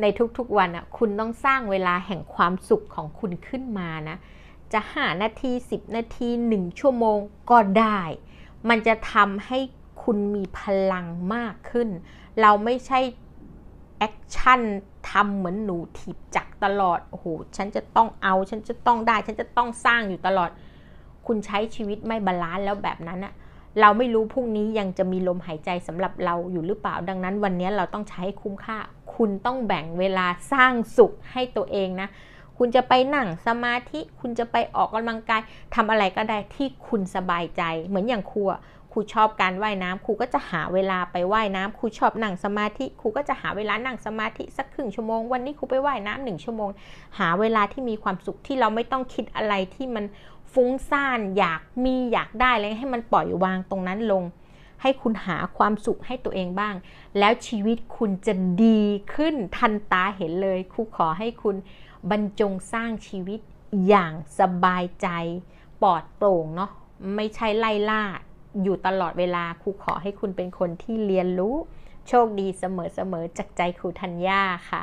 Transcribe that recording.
ในทุกๆวันอะคุณต้องสร้างเวลาแห่งความสุขของคุณขึ้นมานะ จะหานาที 10 นาที 1 ชั่วโมงก็ได้ มันจะทำให้คุณมีพลังมากขึ้น เราไม่ใช่แอคชั่นทำเหมือนหนูถีบจักตลอด โอ้โห ฉันจะต้องเอา ฉันจะต้องได้ ฉันจะต้องสร้างอยู่ตลอด คุณใช้ชีวิตไม่บาลานซ์แล้วแบบนั้นอะเราไม่รู้พรุ่งนี้ยังจะมีลมหายใจสำหรับเราอยู่หรือเปล่า ดังนั้นวันนี้เราต้องใช้คุ้มค่า คุณต้องแบ่งเวลาสร้างสุขให้ตัวเองนะ คุณจะไปนั่งสมาธิ คุณจะไปออกกำลังกายทำอะไรก็ได้ที่คุณสบายใจ เหมือนอย่างครูครูชอบการว่ายน้ำครูก็จะหาเวลาไปว่ายน้ำครูชอบนั่งสมาธิครูก็จะหาเวลานั่งสมาธิสักครึ่งชั่วโมงวันนี้ครูไปว่ายน้ำหนึ่งชั่วโมง หาเวลาที่มีความสุขที่เราไม่ต้องคิดอะไรที่มันฟุ้งซ่านอยากมีอยากได้อะไรให้มันปล่อยวางตรงนั้นลง ให้คุณหาความสุขให้ตัวเองบ้าง แล้วชีวิตคุณจะดีขึ้นทันตาเห็นเลยครูขอให้คุณบรรจงสร้างชีวิตอย่างสบายใจ ปลอดโปร่งเนาะไม่ใช่ไล่ล่าอยู่ตลอดเวลาครูขอให้คุณเป็นคนที่เรียนรู้ โชคดีเสมอๆจากใจครูธัญญาค่ะ